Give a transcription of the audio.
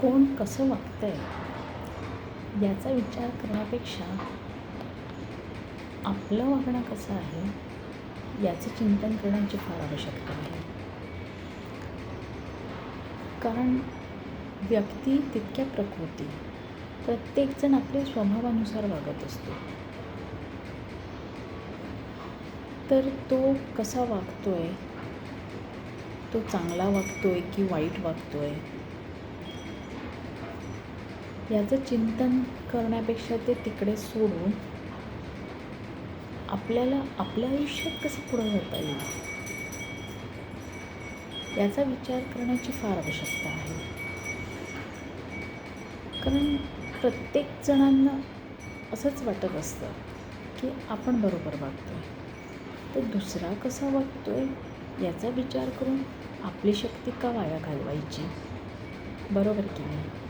कोण कसं वागतं आहे याचा विचार करण्यापेक्षा आपलं वागणं कसं आहे याचं चिंतन करण्याची फार आवश्यकता आहे. कारण व्यक्ती तितक्या प्रकृती प्रत्येकजण आपल्या स्वभावानुसार वागत असतो. तर तो कसा वागतो आहे तो चांगला वागतो आहे की वाईट वागतो आहे याचं चिंतन करण्यापेक्षा ते तिकडे सोडून आपल्याला आपल्या आयुष्यात कसं पुढं जाता येईल? याचा विचार करण्याची फार आवश्यकता आहे. कारण प्रत्येक जणांना असंच वाटत असतं की आपण बरोबर वागतो आहे तर दुसरा कसा वागतो आहे याचा विचार करून आपली शक्ती का वाया घालवायची? बरोबर की नाही?